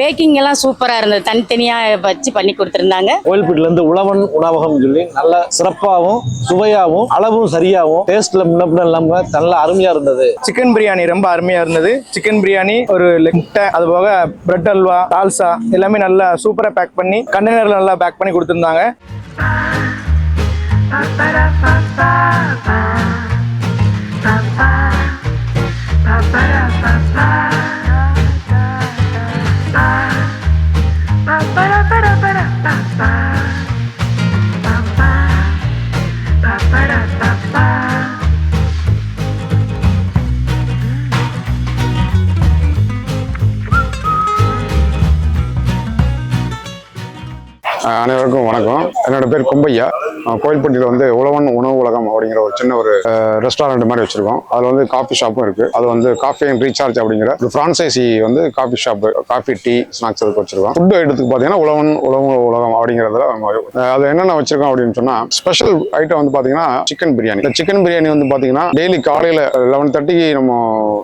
Packing எல்லாம் சூப்பரா இருந்தது. தனித்தனியா வச்சு பண்ணி கொடுத்துருந்தாங்க. கோயில்பேட்டில இருந்து உழவன் உணவகம் சொல்லி நல்ல சிறப்பாகவும் சுவையாகவும் அளவும் சரியாகவும் டேஸ்ட்ல முன்ன இல்லாம நல்ல அருமையா இருந்தது. சிக்கன் பிரியாணி ரொம்ப அருமையா இருந்தது. சிக்கன் பிரியாணி ஒரு முட்டை அது போக பிரெட் அல்வா தால்சா எல்லாமே நல்லா சூப்பரா பேக் பண்ணி கண்டெய்னர்ல நல்லா பேக் பண்ணி கொடுத்துருந்தாங்க. அனைவருக்கும் வணக்கம். என்னோட பேர் கும்பையா. கோயில்பட்டியில் வந்து உழவன் உணவு உலகம் அப்படிங்கிற ஒரு சின்ன ஒரு ரெஸ்டாரண்ட் மாதிரி வச்சிருக்கோம். அதில் வந்து காஃபி ஷாப்பும் இருக்கு. அது வந்து காஃபி அண்ட் ரீசார்ஜ் அப்படிங்கிற ஒரு ஃப்ரான்சைசி வந்து coffee shop coffee tea snacks அதுக்கு வச்சிருக்கோம். ஃபுட் ஐட்டத்துக்கு பார்த்தீங்கன்னா உழவன் உணவு உலகம் அப்படிங்கிறதுல அது என்னென்ன வச்சிருக்கோம் அப்படின்னு சொன்னா ஸ்பெஷல் ஐட்டம் வந்து பார்த்தீங்கன்னா சிக்கன் பிரியாணி இந்த சிக்கன் பிரியாணி வந்து பார்த்தீங்கன்னா டெய்லி காலையில் லெவன் தேர்ட்டிக்கு நம்ம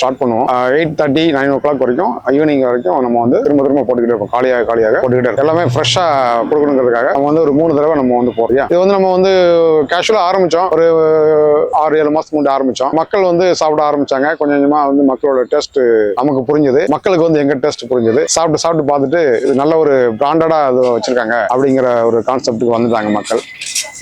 ஸ்டார்ட் பண்ணுவோம். Eight thirty nine o'clock வரைக்கும் ஈவினிங் வரைக்கும் நம்ம வந்து திரும்ப திரும்ப போட்டுக்கிட்டே இருக்கோம். காலியாக காலியாக போட்டுக்கிட்டே எல்லாமே ஃப்ரெஷ்ஷாக கொடுக்கணும் கொடுக்கணுங்கிறதுக்காக நம்ம வந்து ஒரு மூணு தடவை நம்ம வந்து போறோம். இது வந்து நம்ம வந்து கேஷுவலாக ஆரம்பித்தோம் ஒரு ஆறு ஏழு மாதம் முன்னாடி ஆரம்பித்தோம் மக்கள் வந்து சாப்பிட ஆரம்பித்தாங்க கொஞ்சம் கொஞ்சமாக வந்து மக்களோட டேஸ்ட் நமக்கு புரிஞ்சுது. மக்களுக்கு வந்து எங்கள் டேஸ்ட் புரிஞ்சுது. சாப்பிட்டு சாப்பிட்டு பார்த்துட்டு இது நல்ல ஒரு பிராண்டடாக அது வச்சுருக்காங்க அப்படிங்கிற ஒரு கான்செப்ட்டுக்கு வந்துட்டாங்க மக்கள்.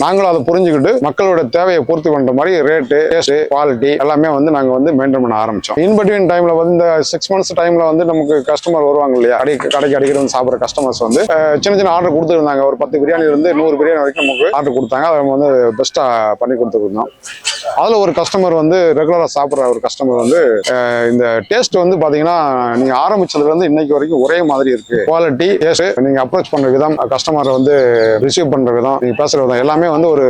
நாங்களும் அதை புரிஞ்சுக்கிட்டு மக்களோட தேவையை பூர்த்தி பண்ணுற மாதிரி ரேட்டு டேஸ்ட் குவாலிட்டி எல்லாமே வந்து நாங்கள் வந்து மெயின்டைன் பண்ண ஆரம்பித்தோம் இன் பிட்வீன் வந்து இந்த சிக்ஸ் மந்த்ஸ் டைமில் வந்து நமக்கு கஸ்டமர் வருவாங்க இல்லையா? கடை கடைக்கு அடிக்கடி வந்து சாப்பிட்ற கஸ்டமர்ஸ் வந்து சின்ன சின்ன ஆர்டர் கொடுத்துருந்தாங்க ஒரு பத்து பிரியாணிலேருந்து நூறு பிரியாணி வரைக்கும் நமக்கு ஆர்டர் கொடுத்தாங்க. அதை நம்ம வந்து பெஸ்ட்டாக பண்ணி கொடுத்துருந்தோம். அதில் ஒரு கஸ்டமர் வந்து ரெகுலராக சாப்பிட்ற ஒரு கஸ்டமர் வந்து இந்த டேஸ்ட் வந்து பார்த்தீங்கன்னா நீங்கள் ஆரம்பிச்சதுலேருந்து இன்னைக்கு வரைக்கும் ஒரே மாதிரி இருக்குது குவாலிட்டி டேஸ்ட் நீங்கள் அப்ரோச் பண்ணுற விதம் கஸ்டமரை வந்து ரிசீவ் பண்ணுற விதம் நீங்கள் பேசுகிற விதம் எல்லாமே வந்து ஒரு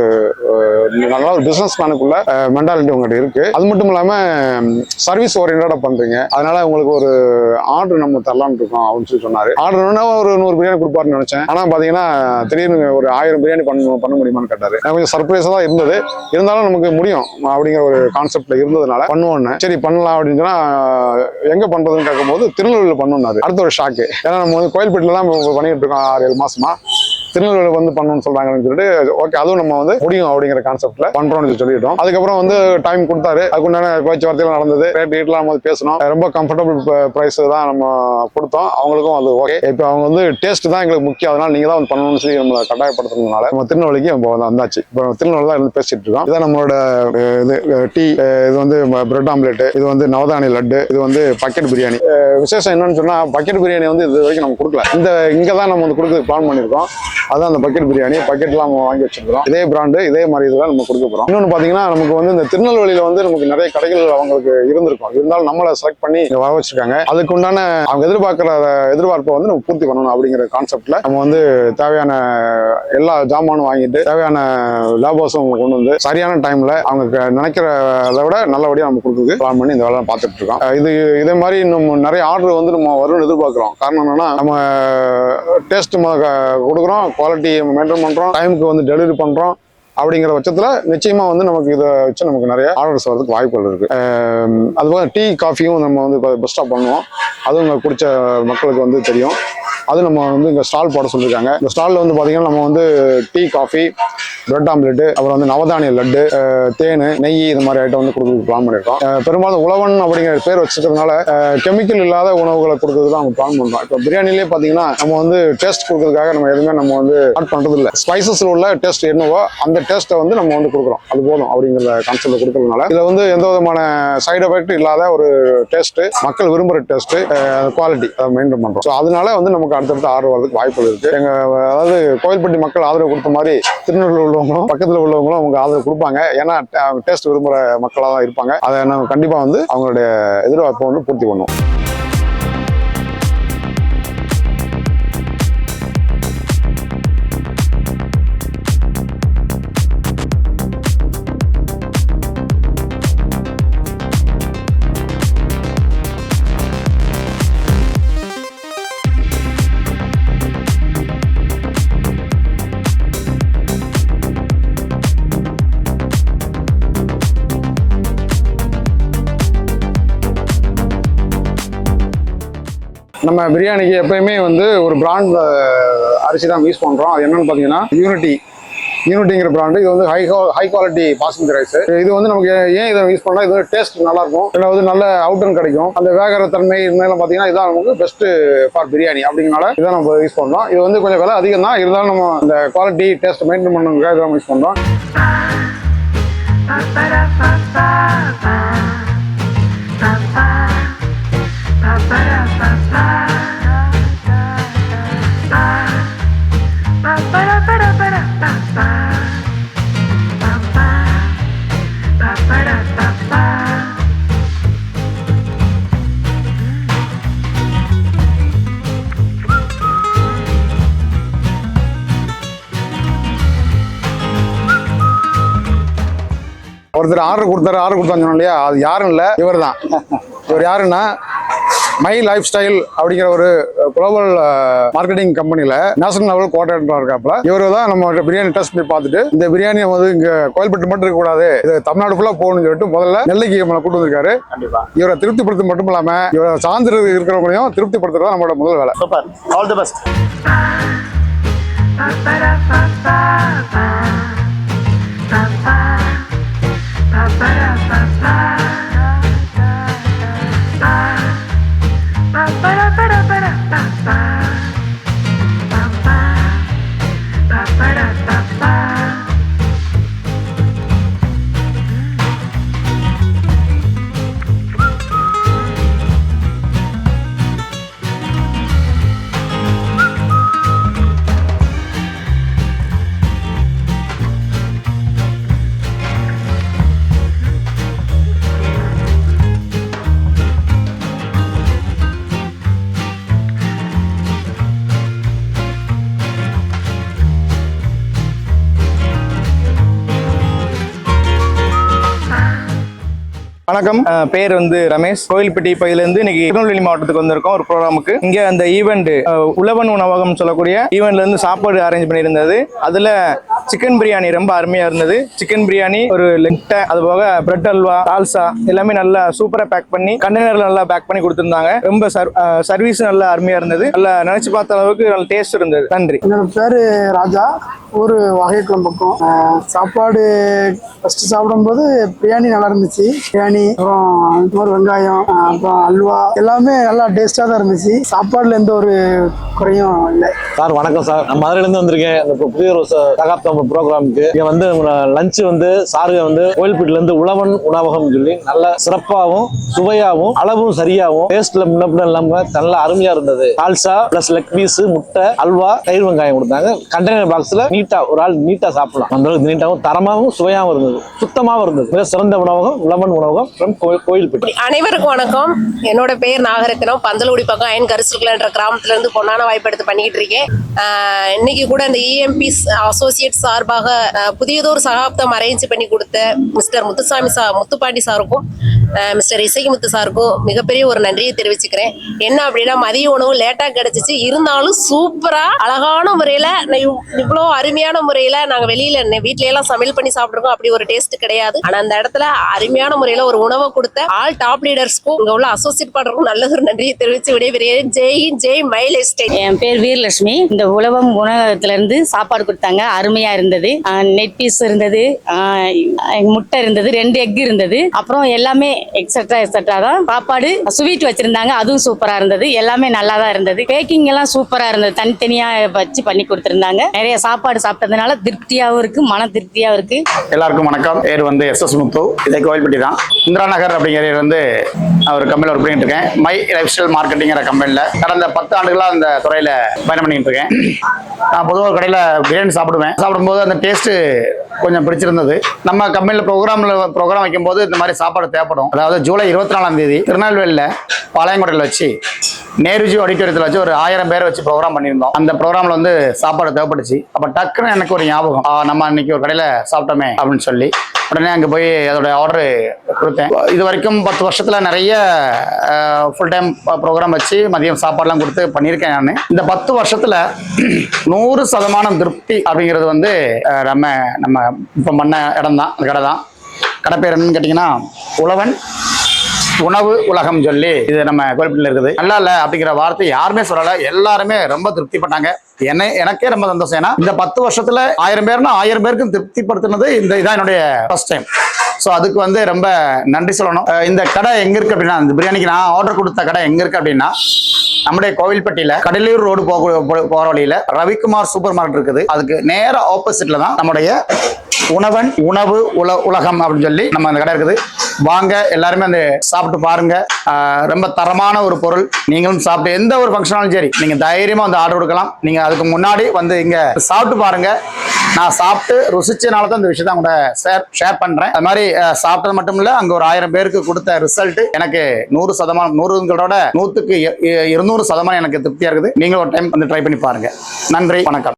நல்லா ஒரு பிஸ்னஸ் மேனுக்குள்ள மென்டாலிட்டி உங்ககிட்ட இருக்குது அது மட்டும் இல்லாமல் சர்வீஸ் ஓரியன்டாக பண்ணுறீங்க அதனால உங்களுக்கு ஒரு ஆர்டர் நம்ம தரலாம்னு இருக்கோம் அப்படின்னு சொல்லி சொன்னார். ஆர்டர்னா ஒரு நூறு பிரியாணி கொடுப்பாருன்னு நினச்சேன். ஆனால் பார்த்தீங்கன்னா திடீர்னு ஒரு ஆயிரம் பிரியாணி பண்ண பண்ண முடியுமான்னு கேட்டாரு. எனக்கு கொஞ்சம் சர்ப்ரைஸா தான் இருந்தது. இருந்தாலும் நமக்கு முடியும் அப்படிங்கிற ஒரு கான்செப்ட்ல இருந்ததுனால பண்ணுவோன்னு. சரி பண்ணலாம் அப்படின்னு சொன்னா எங்க பண்றதுன்னு கேட்கும்போது திருநெல்வேலியில் பண்ணணும்னாரு அடுத்த ஒரு ஷாக்கு ஏன்னா நம்ம வந்து கோயில்பேட்டில் தான் பண்ணிட்டு இருக்கோம் ஆறு ஏழு மாசமா. திருநெல்வேலி வந்து பண்ணணும்னு சொல்றாங்கன்னு சொல்லிட்டு ஓகே அதுவும் நம்ம வந்து முடியும் அப்படிங்கிற கான்செப்ட்ல பண்றோம்னு சொல்லி சொல்லிட்டோம். அதுக்கப்புறம் வந்து டைம் கொடுத்தாரு. அதுக்குண்டான பேச்சுவார்த்தைகள் நடந்தது. ரேட் ரேட்லாம் நம்ம பேசணும் ரொம்ப கம்ஃபர்டபுள் ப்ரைஸ் தான் நம்ம கொடுத்தோம். அவங்களுக்கும் அது ஓகே இப்போ அவங்க வந்து டேஸ்ட் தான் எங்களுக்கு முக்கியம். அதனால நீங்க தான் வந்து பண்ணணும்னு சொல்லி நம்மளை கட்டாயப்படுத்துறதுனால நம்ம திருநெல்வேலிக்கு இப்போ வந்து வந்தாச்சு. இப்போ திருநெல்வேலி தான் இருந்து பேசிட்டு இருக்கோம். இதான் நம்மளோட இது டீ இது வந்து பிரெட் ஆம்லெட் இது வந்து நவதானி லட்டு இது வந்து பக்கெட் பிரியாணி விசேஷம் என்னன்னு சொன்னா பக்கெட் பிரியாணி வந்து இது வரைக்கும் நம்ம கொடுக்கல. இந்த இங்க தான் நம்ம வந்து கொடுக்க பிளான் பண்ணியிருக்கோம். அதான் அந்த பக்கெட் பிரியாணி பக்கெட்லாம் நம்ம வாங்கி வச்சிருக்கிறோம். இதே பிராண்டு இதே மாதிரி இதெல்லாம் நம்ம கொடுக்க போகிறோம் இன்னொன்று பார்த்தீங்கன்னா நமக்கு வந்து இந்த திருநெல்வேலியில் வந்து நமக்கு நிறைய கடைகள் அவங்களுக்கு இருந்திருக்கும். இருந்தாலும் நம்மளை செலக்ட் பண்ணி வர வச்சிருக்காங்க. அதுக்கு உண்டான அவங்க எதிர்பார்க்குற எதிர்பார்ப்பை வந்து நம்ம பூர்த்தி பண்ணணும் அப்படிங்கிற கான்செப்டில் நம்ம வந்து தேவையான எல்லா ஜாமானும் வாங்கிட்டு தேவையான லேபர்ஸும் கொண்டு வந்து சரியான டைமில் அவங்க க- நினைக்கிறத விட நல்லபடியாக நம்ம கொடுக்குது பிளான் பண்ணி இந்த வேலை பார்த்துட்டு இருக்கோம். இது இதே மாதிரி நம்ம நிறைய ஆர்டர் வந்து நம்ம வரும்னு எதிர்பார்க்குறோம். காரணம் என்னன்னா நம்ம டேஸ்ட் கொடுக்குறோம். குவாலிட்டி மெயின்டைன் பண்ணுறோம் டைமுக்கு வந்து டெலிவரி பண்ணுறோம் அப்படிங்கிற பட்சத்தில் நிச்சயமாக வந்து நமக்கு இதை வச்சு நமக்கு நிறைய ஆர்டர்ஸ் வரதுக்கு வாய்ப்புகள் இருக்கு. அதுபோல் டீ காஃபியும் நம்ம வந்து பெஸ்ட்டாக பண்ணுவோம். அதுவும் இங்கே குடித்த மக்களுக்கு வந்து தெரியும். அது நம்ம வந்து இங்கே ஸ்டால் போட சொல்லியிருக்காங்க இந்த ஸ்டாலில் வந்து பார்த்தீங்கன்னா நம்ம வந்து டீ காஃபி பிரெட் ஆம்லெட்டு அப்புறம் வந்து நவதானிய லட்டு தேன் நெய் இந்த மாதிரி ஐட்டம் வந்து கொடுக்க பிளான் பண்ணியிருக்கோம் பெரும்பாலும் உழவன் அப்படிங்கிற பேர் வச்சிருக்கிறதுனால கெமிக்கல் இல்லாத உணவுகளை கொடுக்கறது தான் நம்ம பிளான் பண்ணுறோம் இப்போ பிரியாணிலே பார்த்தீங்கன்னா நம்ம வந்து டேஸ்ட் கொடுக்கறதுக்காக நம்ம எதுவுமே நம்ம வந்து ஆட் பண்ணுறது இல்லை ஸ்பைசஸில் உள்ள டேஸ்ட் என்னவோ அந்த டேஸ்ட்டை வந்து நம்ம வந்து கொடுக்குறோம். அது போதும் அப்படிங்கிற கான்செப்ட் கொடுக்கறதுனால. இதில் வந்து எந்த விதமான சைடு எஃபெக்ட் இல்லாத ஒரு டேஸ்ட்டு மக்கள் விரும்புகிற டேஸ்ட்டு குவாலிட்டி அதை மெயின்டைன் பண்ணுறோம் ஸோ அதனால வந்து நமக்கு அடுத்தடுத்து ஆர்வம் வரதுக்கு வாய்ப்புகள் இருக்கு. எங்கள் அதாவது கோயில்பட்டி மக்கள் ஆதரவு கொடுத்த மாதிரி திருநெல்வேலியில் உள்ளவங்களும் பக்கத்தில் உள்ளவங்களும் அவங்க ஆதரவு கொடுப்பாங்க. ஏன்னா டேஸ்ட் விரும்புகிற மக்களாக தான் இருப்பாங்க. அதை நம்ம கண்டிப்பாக வந்து அவங்களுடைய எதிர்பார்ப்பை வந்து பூர்த்தி பண்ணுவோம். நம்ம பிரியாணிக்கு எப்பயுமே வந்து ஒரு பிராண்ட் அரிசி தான் யூஸ் பண்ணுறோம் அது என்னன்னு பார்த்தீங்கன்னா யூனிட்டி யூனிட்டிங்கிற பிராண்டு இது வந்து high high quality basmati rice இது வந்து நமக்கு ஏன் இதை யூஸ் பண்ணால் இது டேஸ்ட் நல்லா இருக்கும் வந்து நல்ல அவுட்டன் கிடைக்கும். அந்த வேகிற தன்மை இருந்தாலும் பார்த்தீங்கன்னா இதான் நமக்கு பெஸ்ட் ஃபார் பிரியாணி அப்படிங்கனால இதை நம்ம யூஸ் பண்ணுறோம் இது வந்து கொஞ்சம் விலை அதிகம் தான். இருந்தாலும் நம்ம அந்த குவாலிட்டி டேஸ்ட் மெயின்டைன் பண்ணுங்க இதை நம்ம யூஸ் பண்ணுறோம் ஒருத்தர் ஆர்டர் கொடுத்தாரு ஆர்டர் கொடுத்தான்னு சொன்னோம் இல்லையா? அது யாரும் இல்லை இவர் தான் இவர் யாருன்னா மை லைஃப் ஸ்டைல் அப்படிங்கிற ஒரு குளோபல் மார்க்கெட்டிங் கம்பெனியில் நேஷனல் லெவல் கோஆர்டினேட்டராக இருக்காப்புல. இவர் தான் நம்ம பிரியாணி டெஸ்ட் பண்ணி பார்த்துட்டு இந்த பிரியாணியை வந்து இங்கே கோயில்பட்டு மட்டும் இருக்கக்கூடாது இது தமிழ்நாடு ஃபுல்லாக போகணும்னு சொல்லிட்டு முதல்ல நெல்லைக்கு நம்மளை கூட்டு வந்திருக்காரு. இவரை திருப்திப்படுத்த மட்டும் இல்லாமல் இவரை சார்ந்து இருக்கிறவங்களையும் திருப்திப்படுத்துறது தான் நம்மளோட முதல் வேலை. சூப்பர் ஆல் தி பெஸ்ட் வணக்கம். பேர் வந்து ரமேஷ். கோயில்பட்டி பகுதியிலேருந்து இன்னைக்கு திருநெல்வேலி மாவட்டத்துக்கு வந்திருக்கோம் ஒரு ப்ரோக்ராமுக்கு. இங்க அந்த ஈவெண்ட் உழவன் உணவகம் சொல்லக்கூடிய ஈவெண்ட்ல இருந்து சாப்பாடு அரேஞ்ச் பண்ணியிருந்தது. அதுல சிக்கன் பிரியாணி ரொம்ப அருமையா இருந்தது. சிக்கன் பிரியாணி ஒரு லெட்டை அது போக பிரெட் அல்வா தால்சா எல்லாமே நல்லா சூப்பரா பேக் பண்ணி கண்டெய்னர்ல நல்லா பேக் பண்ணி கொடுத்திருந்தாங்க. ரொம்ப சர்வீஸ் நல்லா அருமையா இருந்தது. நல்லா நினைச்சு பார்த்த அளவுக்கு நல்ல டேஸ்ட் இருந்தது. நன்றி. என்னோட பேரு ராஜா. ஊர் வகைக்குளம் பக்கம் சாப்பாடு ஃபர்ஸ்ட் சாப்பிடும்போது பிரியாணி நல்லா இருந்துச்சு. பிரியாணி அப்புறம் வெங்காயம் அப்புறம் அல்வா எல்லாமே நல்லா டேஸ்டா தான் இருந்துச்சு. சாப்பாடுல எந்த ஒரு குறையும் இல்லை. சார் வணக்கம் சார். நான் மதுரையிலேருந்து வந்திருக்கேன். இந்த பு- புதிய ஒரு ச- ப்ரோக்ராமுக்கு இங்கே வந்து லஞ்ச் வந்து சாருங்க வந்து கோயில்பேட்டிலேருந்து உழவன் உணவகம் சொல்லி நல்ல சிறப்பாகவும் சுவையாகவும் அளவும் சரியாகவும் டேஸ்ட்ல முன்ன இல்லாம நல்ல அருமையா இருந்தது. கால்சா பிளஸ் லெக் பீஸ் முட்டை அல்வா தயிர் வெங்காயம் கொடுத்தாங்க. கண்டெய்னர் பாக்ஸ்ல நீட்டா ஒரு ஆள் நீட்டா சாப்பிடலாம். அந்த அளவுக்கு நீட்டாகவும் தரமாகவும் சுவையாகவும் இருந்தது. சுத்தமாகவும் இருந்தது. மிக சிறந்த உணவகம் உழவன் உணவகம் ஃப்ரம் கோயில் கோயில்பேட்டை. அனைவருக்கும் வணக்கம். என்னோட பேர் நாகரத்தினம். பந்தலகுடி பக்கம் அயன் கரிசுக்குலன்ற கிராமத்துல இருந்து பொன்னான வாய்ப்பு எடுத்து பண்ணிக்கிட்டு இருக்கேன். இன்னைக்கு கூட இந்த இஎம்பி அசோசியேட் சார்பாக ஆஹ் புதியதொரு சகாப்தம் அரேஞ்ச் பண்ணி கொடுத்த மிஸ்டர் முத்துசாமி சா முத்துப்பாண்டி சாருக்கும் மிஸ்டர் இசைமுத்து சாருக்கும் மிகப்பெரிய ஒரு நன்றியை தெரிவிச்சுக்கிறேன். என்ன அப்படின்னா மதிய உணவு லேட்டாக கிடைச்சிச்சு. இருந்தாலும் சூப்பராக அழகான முறையில் நான் இவ்வளோ அருமையான முறையில் நாங்கள் வெளியில் நெ- எல்லாம் சமையல் பண்ணி சாப்பிட்ருக்கோம் அப்படி ஒரு டேஸ்ட் கிடையாது. ஆனால் அந்த இடத்துல அருமையான முறையில் ஒரு உணவை கொடுத்த ஆல் டாப் லீடர்ஸ்க்கும் இங்கே உள்ள அசோசியேட் பண்ணுறதுக்கும் நல்ல ஒரு நன்றியை தெரிவித்து விடைபெறுகிறேன். Jai Jai mile estate. என் பேர் வீரலட்சுமி. இந்த உழவம் உணவகத்திலேருந்து சாப்பாடு கொடுத்தாங்க. அருமையாக பிரியாணியா இருந்தது. நெட் பீஸ் இருந்தது. முட்டை இருந்தது. ரெண்டு எக் இருந்தது. அப்புறம் எல்லாமே எக்ஸட்ரா எக்ஸட்ரா தான். சாப்பாடு ஸ்வீட் வச்சிருந்தாங்க. அதுவும் சூப்பரா இருந்தது. எல்லாமே நல்லா தான் இருந்தது. பேக்கிங் எல்லாம் சூப்பரா இருந்தது. தனித்தனியா வச்சு பண்ணி கொடுத்துருந்தாங்க. நிறைய சாப்பாடு சாப்பிட்டதுனால திருப்தியாவும் இருக்கு. மன திருப்தியாவும் இருக்கு. எல்லாருக்கும் வணக்கம். பேர் வந்து எஸ் எஸ் முத்து. இதை கோயில்பட்டி தான். இந்திரா நகர் அப்படிங்கிற வந்து நான் ஒரு கம்பெனியில் ஒர்க் பண்ணிட்டு இருக்கேன். மை லைஃப் ஸ்டைல் மார்க்கெட்டிங்கிற கம்பெனியில் கடந்த பத்து ஆண்டுகளாக அந்த துறையில் பயணம் பண்ணிட்டு இருக்கேன். நான் பொதுவாக ஒரு கடையில் பிரியாணி சாப்பிடுவேன். சாப்பிடும்போது அந்த டேஸ்ட்டு கொஞ்சம் பிடிச்சிருந்தது. நம்ம கம்பெனியில் ப்ரோக்ராமில் ப்ரோக்ராம் வைக்கும்போது இந்த மாதிரி சாப்பாடு தேவைப்படும். அதாவது ஜூலை இருபத்தி நாலாம் தேதி திருநெல்வேலியில் பாளையங்கோட்டையில் வச்சு நேருஜி ஆடிட்டோரியத்தில் வச்சு ஒரு ஆயிரம் பேரை வச்சு ப்ரோக்ராம் பண்ணியிருந்தோம். அந்த ப்ரோக்ராமில் வந்து சாப்பாடு தேவைப்பட்டுச்சு. அப்போ டக்குன்னு எனக்கு ஒரு ஞாபகம். நம்ம அன்னைக்கு ஒரு கடையில் சாப்பிட்டோமே அப்படின்னு சொல்லி உடனே அங்கே போய் அதோட ஆர்டர் கொடுத்தேன். இது வரைக்கும் பத்து வருஷத்தில் நிறைய ஃபுல் டைம் ப்ரோக்ராம் வச்சு மதியம் சாப்பாடுலாம் கொடுத்து பண்ணியிருக்கேன் நான். இந்த பத்து வருஷத்தில் நூறு சதமானம் திருப்தி அப்படிங்கிறது வந்து வந்து நம்ம நம்ம இப்போ பண்ண இடம் தான் அந்த கடை தான். கடை பேர் என்னன்னு கேட்டிங்கன்னா உழவன் உணவு உலகம் சொல்லி இது நம்ம கோயில்பட்டியில் இருக்குது. நல்லா இல்லை அப்படிங்கிற வார்த்தை யாருமே சொல்லல. எல்லாருமே ரொம்ப திருப்திப்பட்டாங்க. என்ன எனக்கே ரொம்ப சந்தோஷம். ஏன்னா இந்த பத்து வருஷத்துல ஆயிரம் பேர்னா ஆயிரம் பேருக்கும் திருப்திப்படுத்தினது இந்த இதான் என்னுடைய ஃபர்ஸ்ட் டைம் ஸோ அதுக்கு வந்து ரொம்ப நன்றி சொல்லணும். இந்த கடை எங்க இருக்கு அப்படின்னா இந்த பிரியாணிக்கு நான் ஆர்டர் கொடுத்த கடை எங்க இருக்கு அப்படின்னா நம்முடைய கோவில்பட்டியில கடலூர் ரோடு போக போற வழியில ரவிக்குமார் சூப்பர் மார்க்கெட் இருக்குது. அதுக்கு நேர ஆப்போசிட்ல தான் நம்முடைய உணவன் உணவு உல உலகம் அப்படின்னு சொல்லி நம்ம அந்த கடை இருக்குது. வாங்க எல்லாருமே அந்த சாப்பிட்டு பாருங்க. ரொம்ப தரமான ஒரு பொருள். நீங்களும் சாப்பிட்டு எந்த ஒரு ஃபங்க்ஷனாலும் சரி நீங்க தைரியமா வந்து ஆர்டர் கொடுக்கலாம். நீங்க அதுக்கு முன்னாடி வந்து இங்க சாப்பிட்டு பாருங்க. நான் சாப்பிட்டு ருசிச்சனால தான் இந்த விஷயத்தை கூட ஷேர் ஷேர் பண்ணுறேன் அது மாதிரி சாப்பிட்டது மட்டும் இல்லை அங்கே ஒரு ஆயிரம் பேருக்கு கொடுத்த ரிசல்ட் எனக்கு நூறு சதமானம் நூறுங்களோட நூற்றுக்கு இருநூறு சதமானம் எனக்கு திருப்தியாக இருக்குது. நீங்களும் ஒரு டைம் வந்து ட்ரை பண்ணி பாருங்கள் நன்றி வணக்கம்.